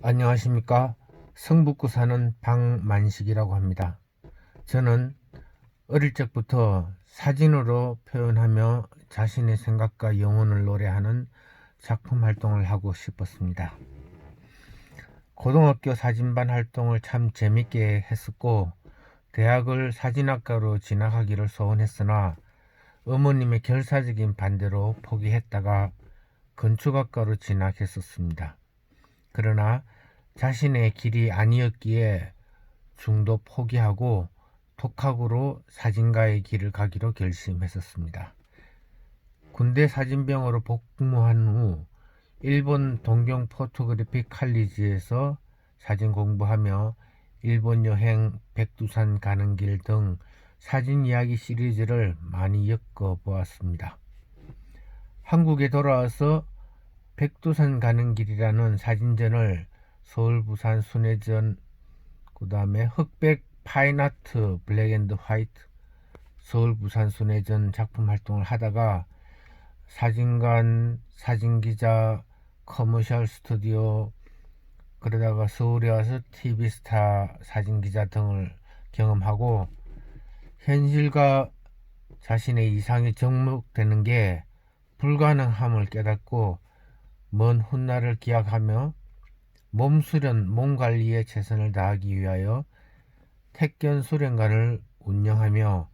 안녕하십니까. 성북구 사는 방만식이라고 합니다. 저는 어릴 적부터 사진으로 표현하며 자신의 생각과 영혼을 노래하는 작품 활동을 하고 싶었습니다. 고등학교 사진반 활동을 참 재밌게 했었고, 대학을 사진학과로 진학하기를 소원했으나, 어머님의 결사적인 반대로 포기했다가 건축학과로 진학했었습니다. 그러나 자신의 길이 아니었기에 중도 포기하고 독학으로 사진가의 길을 가기로 결심했었습니다. 군대 사진병으로 복무한 후 일본 동경 포토그래피 칼리지에서 사진 공부하며 일본 여행, 백두산 가는 길 등 사진 이야기 시리즈를 많이 엮어 보았습니다. 한국에 돌아와서 백두산 가는 길이라는 사진전을 서울, 부산, 순회전, 그 다음에 흑백 파인아트 블랙 앤드 화이트, 서울, 부산, 순회전 작품 활동을 하다가 사진관, 사진기자, 커머셜 스튜디오, 그러다가 서울에 와서 TV스타 사진기자 등을 경험하고 현실과 자신의 이상이 접목되는 게 불가능함을 깨닫고 먼 훗날을 기약하며 몸 수련, 몸 관리에 최선을 다하기 위하여 택견 수련관을 운영하며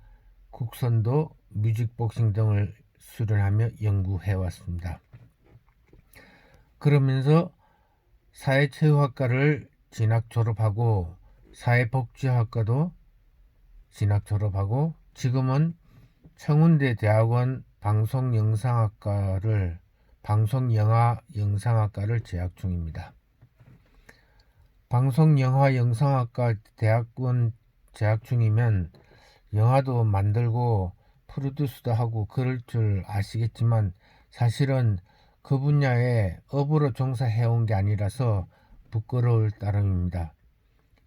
국선도 뮤직복싱 등을 수련하며 연구해 왔습니다. 그러면서 사회체육학과를 진학 졸업하고 사회복지학과도 진학 졸업하고 지금은 청운대 대학원 방송영상학과를 방송 영화 영상학과를 재학 중입니다. 방송 영화 영상학과 대학원 재학 중이면 영화도 만들고 프로듀스도 하고 그럴 줄 아시겠지만 사실은 그 분야에 업으로 종사해온 게 아니라서 부끄러울 따름입니다.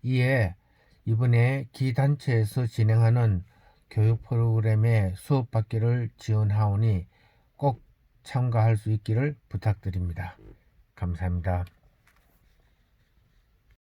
이에 이번에 기 단체에서 진행하는 교육 프로그램에 수업 받기를 지원하오니 꼭 참가할 수 있기를 부탁드립니다. 감사합니다.